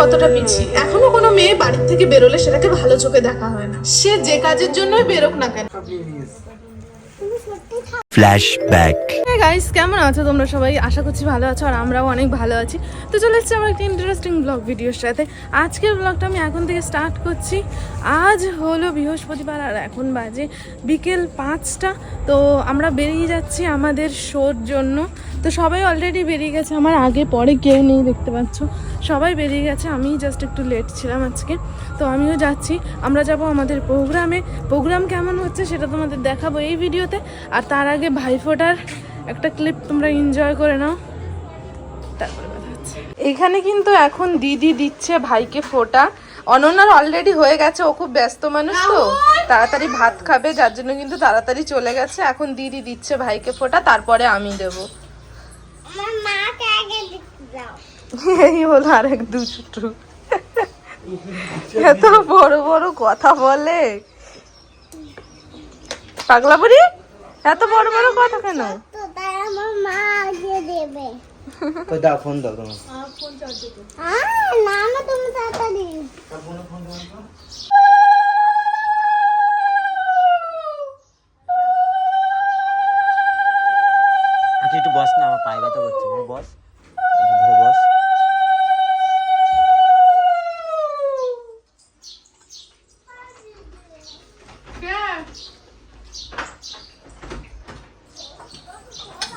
কতটা পিছিয়ে এখনও কোনো মেয়ে বাড়ির থেকে বেরোলে সেটাকে ভালো চোখে দেখা হয় না। সে যে কাজের জন্যই বেরোক না কেন? Flashback. গাইস কেমন আছো? তোমরা সবাই আশা করছি ভালো আছো আর আমরাও অনেক ভালো আছি। তো চলে এসেছি আমার একটা ইন্টারেস্টিং ব্লগ ভিডিওর সাথে। আজকের ব্লগটা আমি এখন থেকে স্টার্ট করছি। আজ হলো বৃহস্পতিবার আর এখন বাজে বিকেল পাঁচটা। তো আমরা বেরিয়ে যাচ্ছি আমাদের শোর জন্য। তো সবাই অলরেডি বেরিয়ে গেছে। আমার আগে পরে কেউ নেই, দেখতে পাচ্ছ? সবাই বেরিয়ে গেছে। আমি জাস্ট একটু লেট ছিলাম আজকে। তো আমিও যাচ্ছি। আমরা যাব আমাদের প্রোগ্রামে প্রোগ্রাম কেমন হচ্ছে সেটা তোমাদের দেখাবো এই ভিডিওতে আর তার আগে ভাইফোঁটার একটা ক্লিপ তোমরা এনজয় করে নাও। তারপরে কথা হচ্ছে। এখানে কিন্তু এখন দিদি দিচ্ছে ভাইকে ফোটা। অনন্যার অলরেডি হয়ে গেছে ও খুব ব্যস্ত মানুষ তো। তাড়াতাড়ি ভাত খাবে যার জন্য কিন্তু তাড়াতাড়ি চলে গেছে। এখন দিদি দিচ্ছে ভাইকে ফোটা তারপরে আমি দেবো। আগে এই হলো আর এক দুষ্টু এত বড় বড় কথা বলে। পাগলা বুড়ি এত বড় বড় কথা কেন? দাও ফোন দাও তোমার। আহ, না না তুমি তাড়াতাড়ি। আচ্ছা একটু বস না আমার পায়ে ব্যথা করছে। বস ধরে বস।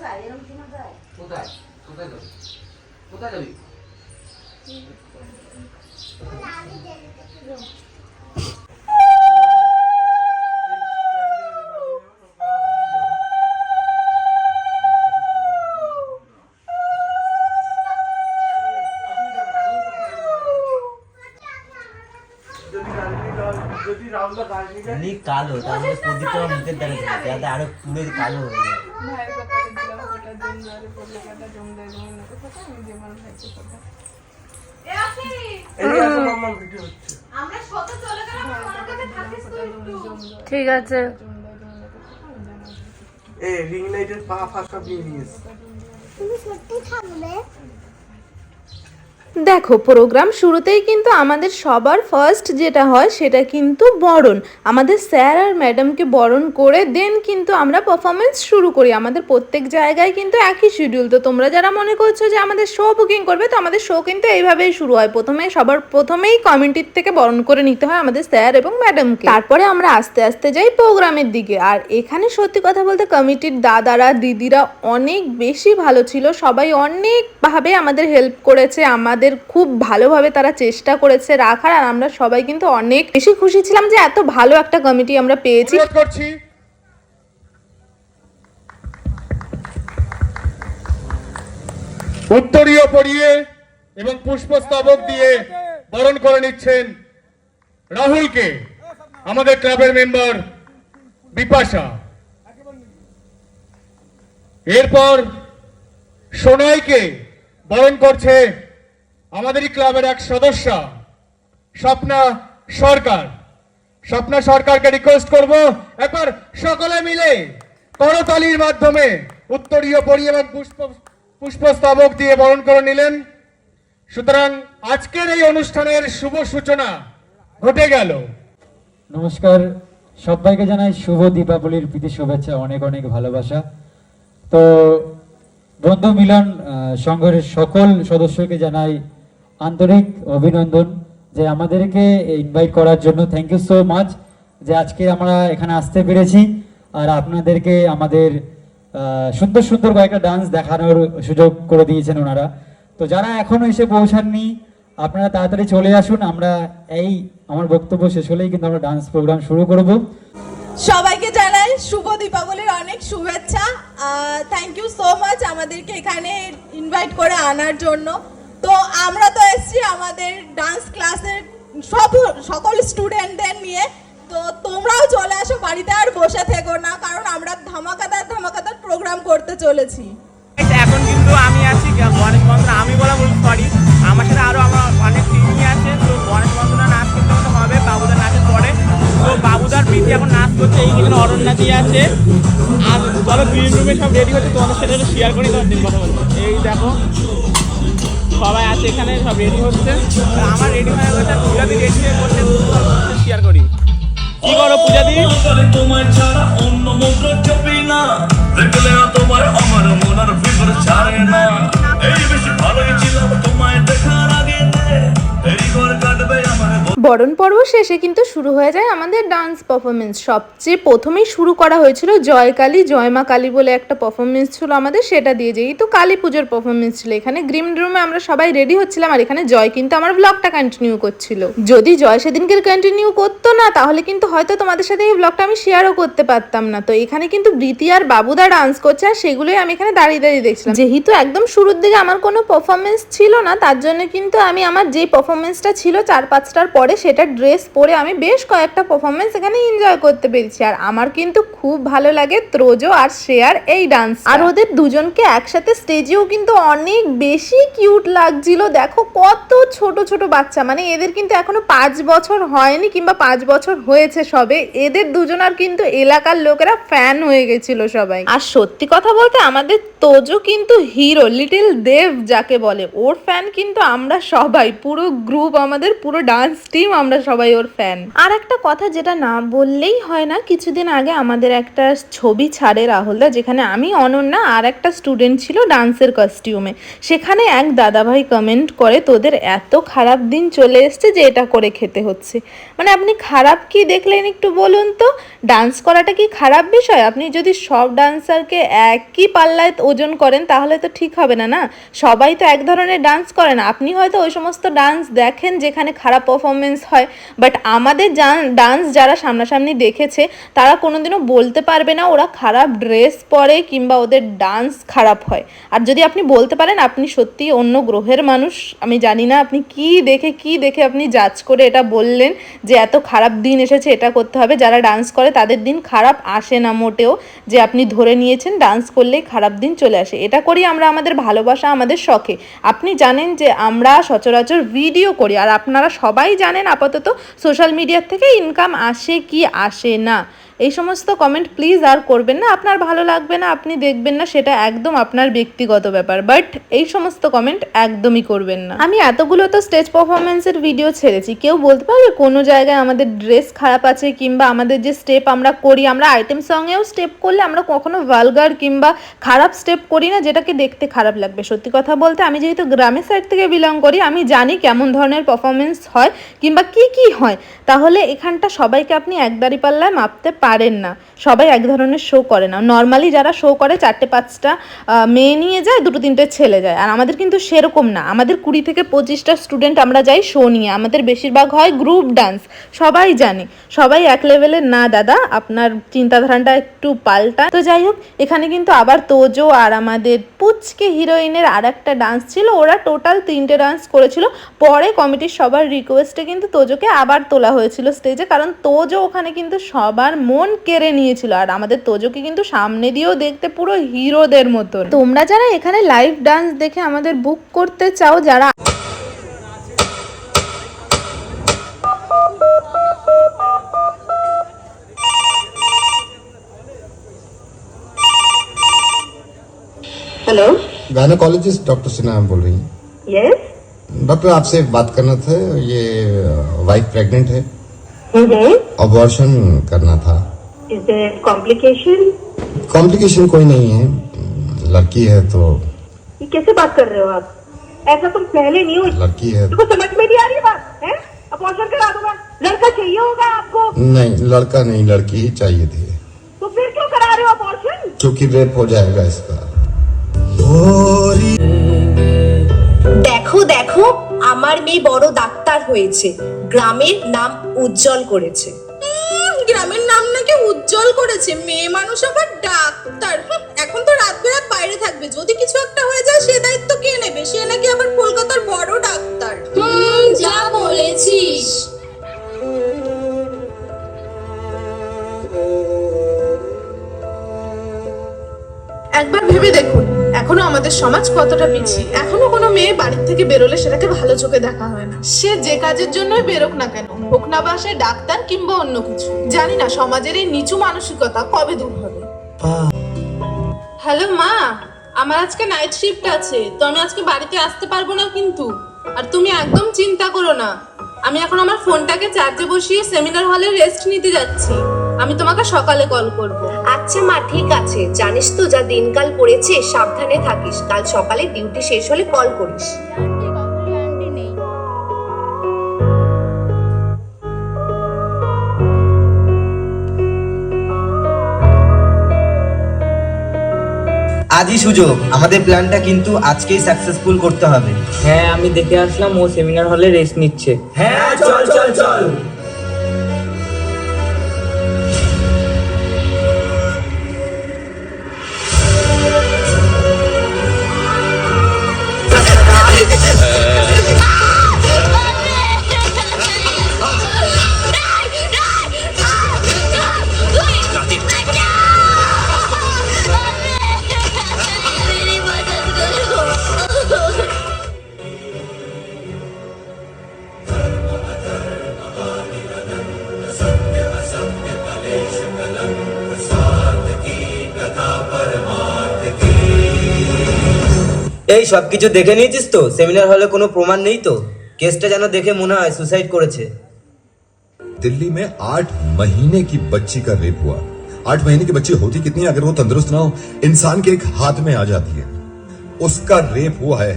ফোটা জমদু জমদু জমদু কোথায়? কোথায় যাবি? কোথায় যাবি? কালো প্রদীপটা মুখের যাতে আরও পুরো কালো হয়ে যায়। ভাইয়ের কপালে দিলাম ফোটা জমদু আরে পড়ল কাটা জমদু জমদু ফোটা আমি আমার ভাইকে কথা ঠিক আছে। এ রিং লাইটের পা ফাঁকা সব নিয়ে নিয়েছে তুমি সত্যি থাকবে? দেখো প্রোগ্রাম শুরুতেই কিন্তু আমাদের সবার ফার্স্ট যেটা হয়, সেটা কিন্তু বরণ। আমাদের স্যার আর ম্যাডামকে বরণ করে দেন কিন্তু আমরা পারফরমেন্স শুরু করি। আমাদের প্রত্যেক জায়গায় কিন্তু একই শিডিউল তো তোমরা যারা মনে করছ যে আমাদের শো বুকিং করবে, তো আমাদের শো কিন্তু এইভাবেই শুরু হয়। প্রথমে সবার প্রথমেই কমিটির থেকে বরণ করে নিতে হয় আমাদের স্যার এবং ম্যাডামকে তারপরে আমরা আস্তে আস্তে যাই প্রোগ্রামের দিকে। আর এখানে সত্যি কথা বলতে কমিটির দাদারা, দিদিরা অনেক বেশি ভালো ছিল। সবাই অনেকভাবে আমাদের হেল্প করেছে আমাদের খুব ভালোভাবে তারা চেষ্টা করেছে রাখার, আর আমরা সবাই কিন্তু অনেক বেশি খুশি ছিলাম যে এত ভালো একটা কমিটি আমরা পেয়েছি। করছি। উত্তরীয় পরিয়ে এবং পুষ্পস্তবক দিয়ে বরণ করে নিচ্ছেন রাহুলকে আমাদের ক্লাবের মেম্বার বিপাশা। এরপর সোনাইকে বরণ করছে আমাদেরই ক্লাবের এক সদস্য, স্বপ্না সরকার। স্বপ্না সরকারকে রিকোয়েস্ট করব, একবার সকলে মিলে করতালির মাধ্যমে উত্তরীয় পরি এবং পুষ্প, পুষ্পস্তবক দিয়ে বরণ করে নিলেন। সুতরাং আজকের এই অনুষ্ঠানের শুভ সূচনা ঘটে গেল। নমস্কার, সবাইকে জানাই শুভ দীপাবলির প্রীতি শুভেচ্ছা, অনেক অনেক ভালোবাসা। তো বন্ধু মিলন সংঘের সকল সদস্যকে জানাই আন্তরিক অভিনন্দন যে আমাদেরকে ইনভাইট করার জন্য। থ্যাংক ইউ সো মাচ যে আজকে আমরা এখানে আসতে পেরেছি আর আপনাদেরকে আমাদের সুন্দর সুন্দর কয়েকটা ডান্স দেখানোর সুযোগ করে দিয়েছেন ওনারা। তো যারা এখনও এসে পৌঁছাননি, আপনারা তাড়াতাড়ি চলে আসুন। আমরা এই, আমার বক্তব্য শেষ হলেই কিন্তু আমরা ডান্স প্রোগ্রাম শুরু করব। সবাইকে জানাই শুভ দীপাবলির অনেক শুভেচ্ছা। থ্যাংক ইউ সো মাচ আমাদেরকে এখানে ইনভাইট করে আনার জন্য। তো আমরা তো এসেছি আমাদের ডান্স ক্লাসের সব, সকল স্টুডেন্টদের নিয়ে। তো তোমরাও চলে আসো, বাড়িতে আর বসে থেকো না, কারণ আমরা ধামাকাদার ধামাকাদার প্রোগ্রাম করতে চলেছি। এখন কিন্তু আমি আছি গণেশ বন্দনা আমি বলা বলছি সরি আমার সাথে আরও আমার অনেক টিমই আছে। তো গণেশ বন্দনা নাচ করতে করতে হবে, বাবুদার নাচের পরে। তো বাবুদার প্রীতি এখন নাচ করছে, এই এখানে অরণ্যাদি আছে। আর চলো গ্রিন রুমে সব রেডি হচ্ছে, তোমাদের সাথে শেয়ার করি তোমার কথা বলব। এই দেখো। সবাই আছে এখানে, সব রেডি হচ্ছে। আমার রেডি হয়ে গেছে পূজাদি রেডি হয়ে করছে শেয়ার করি। কি করো পূজাদি তোমার ছাড়া অন্য মুদ্র চপি না দেখলে তোমার আমার মনের ফিকর ছাড়ে না এই বেশি ভালোই ছিলাম তোমায় দেখার আগে এই ঘর কাটবে আমার বরণ পর্ব শেষে কিন্তু শুরু হয়ে যায় আমাদের ডান্স পারফরমেন্স সবচেয়ে প্রথমেই শুরু করা হয়েছিল জয় কালী, জয় মা কালী বলে একটা পারফরমেন্স ছিল আমাদের, সেটা দিয়ে যেহেতু কালী পুজোর পারফরমেন্স ছিল। এখানে গ্রিন রুমে আমরা সবাই রেডি হচ্ছিলাম আর এখানে জয় কিন্তু আমার ব্লগটা কন্টিনিউ করছিল। যদি জয় সেদিনকে কন্টিনিউ করতো না, তাহলে কিন্তু হয়তো তোমাদের সাথে এই ব্লগটা আমি শেয়ারও করতে পারতাম না। তো এখানে কিন্তু বৃতি আর বাবুদা ডান্স করছে আর সেগুলোই আমি এখানে দাঁড়িয়ে দাঁড়িয়ে দেখছিলাম। যেহেতু একদম শুরুর দিকে আমার কোনো পারফরমেন্স ছিল না, তার জন্য কিন্তু আমি আমার যে পারফরমেন্সটা ছিল চার পাঁচটার পরে সেটা ড্রেস পরে আমি বেশ কয়েকটা পারফরমেন্স এখানে এনজয় করতে পেরেছি। আর আমার কিন্তু খুব ভালো লাগে ত্রোজো আর শেয়ার এই ডান্স আর ওদের দুজনকে একসাথে স্টেজেও কিন্তু অনেক বেশি কিউট লাগছিল। দেখো কত ছোট ছোট বাচ্চা। মানে এদের কিন্তু এখনও পাঁচ বছর হয়নি কিংবা পাঁচ বছর হয়েছে সবে। এদের দুজনার কিন্তু এলাকার লোকেরা ফ্যান হয়ে গেছিল সবাই। আর সত্যি কথা বলতে আমাদের তোজো কিন্তু হিরো লিটিল দেব যাকে বলে ওর ফ্যান কিন্তু আমরা সবাই। পুরো গ্রুপ আমাদের পুরো ডান্স টিম আমরা সবাই ওর ফ্যান আর একটা কথা যেটা না বললেই হয় না, কিছুদিন আগে আমাদের একটা ছবি ছাড়ে রাহুলদা, যেখানে আমি, অনন্যা আর একটা স্টুডেন্ট ছিল ডান্সের কস্টিউমে সেখানে এক দাদাভাই কমেন্ট করে, তোদের এত খারাপ দিন চলে এসছে যে এটা করে খেতে হচ্ছে। মানে আপনি খারাপ কি দেখলেন একটু বলুন তো? ডান্স করাটা কি খারাপ বিষয়? আপনি যদি সব ডান্সারকে একই পাল্লায় ওজন করেন, তাহলে তো ঠিক হবে না না? সবাই তো এক ধরনের ডান্স করে না। আপনি হয়তো ওই সমস্ত ডান্স দেখেন, যেখানে খারাপ পারফরমেন্স হয় বাট আমাদের ডান্স যারা সামনাসামনি দেখেছে, তারা কোনোদিনও বলতে পারবে না ওরা খারাপ ড্রেস পরে কিংবা ওদের ডান্স খারাপ হয়। আর যদি আপনি বলতে পারেন, আপনি সত্যি অন্য গ্রহের মানুষ, আমি জানি না আপনি কি দেখে কি দেখে আপনি জাজ করে এটা বললেন যে এত খারাপ দিন এসেছে, এটা করতে হবে। যারা ডান্স করে, তাদের দিন খারাপ আসে না মোটেও, যে আপনি ধরে নিয়েছেন ডান্স করলেই খারাপ দিন চলে আসে। এটা করি আমরা আমাদের ভালোবাসা, আমাদের শখে। আপনি জানেন যে আমরা সচরাচর ভিডিও করি, আর আপনারা সবাই জানেন আপাতত সোশ্যাল মিডিয়ার থেকে ইনকাম আসে কি আসে না। এই সমস্ত কমেন্ট প্লিজ আর করবেন না। আপনার ভালো লাগবে না, আপনি দেখবেন না, সেটা একদম আপনার ব্যক্তিগত ব্যাপার। বাট এই সমস্ত কমেন্ট একদমই করবেন না। আমি এতগুলো তো স্টেজ পারফরমেন্সের ভিডিও ছেড়েছি। কেউ বলতে পারবে কোনো জায়গায় আমাদের ড্রেস খারাপ আছে কিংবা আমাদের যে স্টেপ আমরা করি, আমরা আইটেম সঙ্গেও স্টেপ করলে আমরা কখনো ভালগার কিংবা খারাপ স্টেপ করি না, যেটাকে দেখতে খারাপ লাগবে। সত্যি কথা বলতে, আমি যেহেতু গ্রামের সাইড থেকে বিলং করি, আমি জানি কেমন ধরনের পারফরমেন্স হয় কিংবা কি কি হয়। তাহলে এখানটা সবাইকে আপনি এক দাড়ি পাল্লায় মাপতে পারেন না। সবাই এক ধরনের শো করে না। নর্মালি যারা শো করে, চারটে, পাঁচটা মেয়ে নিয়ে যায়, দুটো, তিনটে ছেলে যায়। আর আমাদের কিন্তু সেরকম না। আমাদের কুড়ি থেকে পঁচিশটা স্টুডেন্ট আমরা যাই শো নিয়ে। আমাদের বেশিরভাগ হয় গ্রুপ ডান্স সবাই জানে। সবাই এক লেভেলের না, দাদা, আপনার চিন্তাধারাটা একটু পাল্টা। তো যাই হোক, এখানে কিন্তু আবার তোজো আর আমাদের পুচকে হিরোইনের আর একটা ডান্স ছিল। ওরা টোটাল তিনটে ডান্স করেছিল। পরে কমিটির সবার রিকোয়েস্টে কিন্তু তোজোকে আবার তোলা হয়েছিল স্টেজে কারণ তোজো ওখানে কিন্তু সবার মন কেড়ে নিয়েছিল আর আমাদের তোজোকে কিন্তু সামনে দিয়েও দেখতে পুরো হিরোদের মতন তোমরা যারা এখানে লাইভ ডান্স দেখে আমাদের বুক করতে চাও যারা হ্যালো गायनोकोलॉजिस्ट डॉक्टर सिन्हा बोल रही हैं यस डॉक्टर आपसे एक बात करना था ये वाइफ प्रेग्नेंट है Mm-hmm. अबॉर्शन करना था। कॉम्प्लिकेशन कॉम्प्लिकेशन कोई नहीं है। लड़की है तो ये कैसे बात कर रहे हो आप? ऐसा तुम पहले नहीं हो लड़की है। तो समझ में नहीं आ रही बात है? अबॉर्शन करा दूँगा। लड़का चाहिए होगा आपको। नहीं लड़का नहीं लड़की ही चाहिए थी। तो फिर क्यों करा रहे हो अबॉर्शन क्योंकि रेप हो जाएगा इसका। আমার মেয়ে বড় ডাক্তার হয়েছে। গ্রামের নাম উজ্জ্বল করেছে। গ্রামের নাম নাকি উজ্জ্বল করেছে। মেয়ে মানুষ আবার ডাক্তার। এখন তো রাত বেরাত বাইরে থাকবে। যদি কিছু একটা হয়ে যায় সে দায়িত্ব কে নেবে? সে নাকি আবার কলকাতার বড় ডাক্তার। যা বলেছিস। একবার ভেবে দেখুন এখনও আমাদের সমাজ কতটা পিছিয়ে। এখনও মেয়ে বাড়ির থেকে বেরোলে সেটাকে ভালো চোখে দেখা হয় না। সে যে কাজের জন্যই বেরোক না কেন, হোক না বা সে ডাক্তার কিংবা অন্য কিছু। জানি না সমাজের এই নিচু মানসিকতা কবে দূর হবে। হ্যালো মা, আমার আজকে নাইট শিফট আছে, তো আমি আজকে বাড়িতে আসতে পারব না কিন্তু। আর তুমি একদম চিন্তা করো না। আমি এখন আমার ফোনটাকে চার্জে বসিয়ে সেমিনার হলে রেস্ট নিতে যাচ্ছি। আমি তোমাকে সকালে কল করব। আচ্ছা মা ঠিক আছে। জানিস তো যা দিনকাল পড়েছে সাবধানে থাকিস। কাল সকালে ডিউটি শেষ হলে কল করিস। আজই সুযোগ। আমাদের প্ল্যানটা কিন্তু আজকেই সাকসেসফুল করতে হবে। হ্যাঁ আমি দেখে আসলাম ও সেমিনার হলে রেস্ট নিচ্ছে। হ্যাঁ চল চল চল। এই সব কিছু দেখে নিয়েছিস তো সেমিনার হলে কোনো প্রমাণ নেই তো কেসটা যেন দেখে মনে হয় সুসাইড করেছে दिल्ली में आठ महीने की बच्ची का रेप हुआ आठ महीने की बच्ची होती कितनी है अगर वो तंदुरुस्त ना हो इंसान के एक हाथ में आ जाती है उसका रेप हुआ है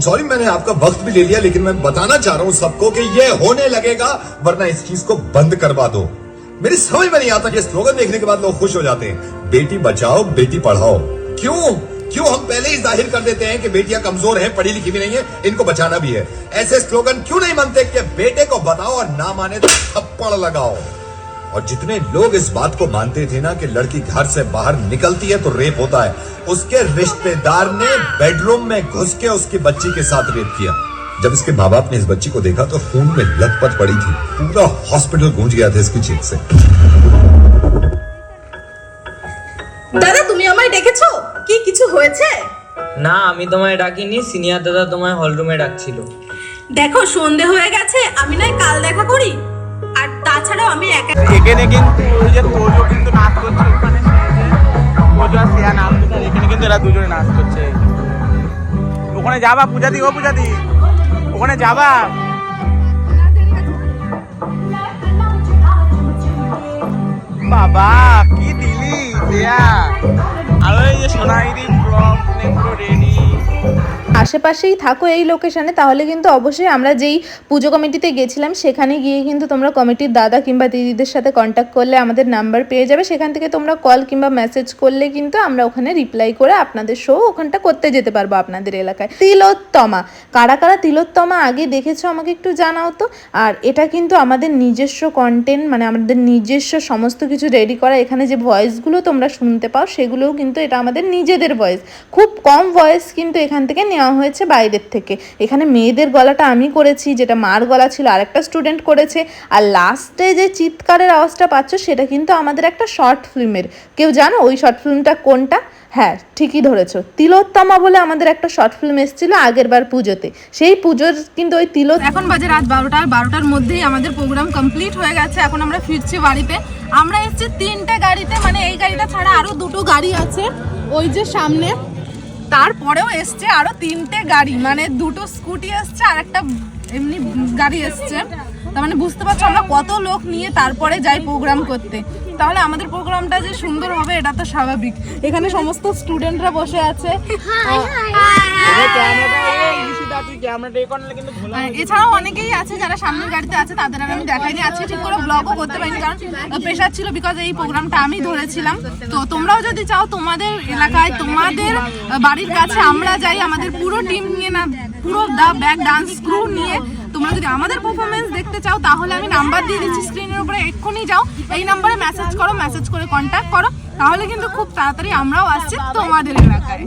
सॉरी मैंने आपका वक्त भी ले लिया लेकिन मैं बताना चाह रहा हूं सबको कि ये होने लगेगा वरना इस चीज को बंद करवा दो मेरी समझ में नहीं आता कि स्लोगन देखने के बाद लोग खुश हो जाते हैं बेटी बचाओ बेटी पढ़ाओ क्यों क्यों हम पहले ही जाहिर कर देते हैं कि बेटियां कमजोर हैं पढ़ी लिखी भी नहीं है इनको बचाना भी है ऐसे स्लोगन क्यों नहीं बनते कि बेटे को बताओ और ना माने तो थप्पड़ लगाओ और जितने लोग इस बात को मानते थे ना कि लड़की घर से बाहर निकलती है तो रेप होता है उसके रिश्तेदार ने बेडरूम में घुस के उसकी बच्ची के साथ रेप किया जब इसके माँ बाप ने इस बच्ची को देखा तो खून में लथपथ पड़ी थी पूरा हॉस्पिटल गूंज गया था इसकी चीख से দাদা তুমি আমায় ডেকেছো কি কিছু হয়েছে? না আমি তোমায় ডাকিনি সিনিয়র দাদা তোমায় হলরুমে ডাকছিল। দেখো সন্ধে হয়ে গেছে আমি নয় কাল দেখা করি। আর তাছাড়াও আমি একা এখানে কিন্তু ওই যে তোজো কিন্তু নাচ করছে। ওখানে তোজো আর শ্রেয়া নাচ করছে এখানে কিন্তু এরা দুজনে নাচ করছে। ওখানে যাবা পূজা দি ও পূজা দি ওখানে যাবা? সোনাইরি ব্লগ পুরো রেডি আশেপাশেই থাকো এই লোকেশানে তাহলে কিন্তু অবশ্যই আমরা যেই পুজো কমিটিতে গেছিলাম, সেখানে গিয়ে কিন্তু তোমরা কমিটির দাদা কিংবা দিদিদের সাথে কন্ট্যাক্ট করলে আমাদের নাম্বার পেয়ে যাবে। সেখান থেকে তোমরা কল কিংবা মেসেজ করলে কিন্তু আমরা ওখানে রিপ্লাই করে আপনাদের শো ওখানটা করতে যেতে পারব আপনাদের এলাকায়। তিলোত্তমা, কারা কারা তিলোত্তমা আগে দেখেছ আমাকে একটু জানাও তো? আর এটা কিন্তু আমাদের নিজস্ব কন্টেন্ট মানে আমাদের নিজস্ব সমস্ত কিছু রেডি করা, এখানে যে ভয়েসগুলো তোমরা শুনতে পাও, সেগুলোও কিন্তু এটা আমাদের নিজেদের ভয়েস খুব কম ভয়েস কিন্তু এখান থেকে নেওয়া হয়েছে বাইরের থেকে। এখানে মেয়েদের গলাটা আমি করেছি, যেটা মার গলা ছিল, আরেকটা স্টুডেন্ট করেছে। আর লাস্টে যে চিৎকারের আওয়াজটা পাচ্ছ, সেটা কিন্তু আমাদের একটা শর্ট ফিল্মের কেউ জানো ওই শর্ট ফিল্মটা কোনটা? হ্যাঁ ঠিকই ধরেছো। তিলোত্তমা বলে আমাদের একটা শর্ট ফিল্ম এসেছিল আগের বার পুজোতে। সেই পুজোর কিন্তু ওই তিলো এখন বাজে রাত বারোটা, আর বারোটার মধ্যেই আমাদের প্রোগ্রাম কমপ্লিট হয়ে গেছে। এখন আমরা ফিরছি বাড়িতে। আমরা এসেছি তিনটে গাড়িতে মানে এই গাড়িটা ছাড়া আরও দুটো গাড়ি আছে। ওই যে সামনে তারপরেও এসছে আরও তিনটে গাড়ি। মানে দুটো স্কুটি এসছে আর একটা এমনি গাড়ি এসছে। তার মানে বুঝতে পারছ আমরা কত লোক নিয়ে তারপরে যাই প্রোগ্রাম করতে। তাহলে আমাদের প্রোগ্রামটা যে সুন্দর হবে এটা তো স্বাভাবিক। এখানে সমস্ত স্টুডেন্টরা বসে আছে ক্যামেরাটা এ করলে কিন্তু ভোলা আর এছাড়াও অনেকেই আছে যারা সামনের গাড়িতে আছে, তাদের আমি দেখাইনি আজকে ঠিক করে ব্লগও করতে পারিনি, কারণ প্রেশার ছিল বিকজ এই প্রোগ্রামটা আমি ধরেছিলাম। তো তোমরাও যদি চাও, তোমাদের এলাকায়, তোমাদের বাড়ির কাছে আমরা যাই, আমাদের পুরো টিম নিয়ে না, পুরো দা ব্যাক ডান্স ক্রু নিয়ে, তোমরা যদি আমাদের পারফরমেন্স দেখতে চাও, তাহলে আমি নাম্বার দিয়ে দিচ্ছি স্ক্রিনের উপরে। এক্ষুনি যাও, এই নাম্বারে মেসেজ করো মেসেজ করে কন্ট্যাক্ট করো। তাহলে কিন্তু খুব তাড়াতাড়ি আমরাও আসছি তোমাদের এলাকায়।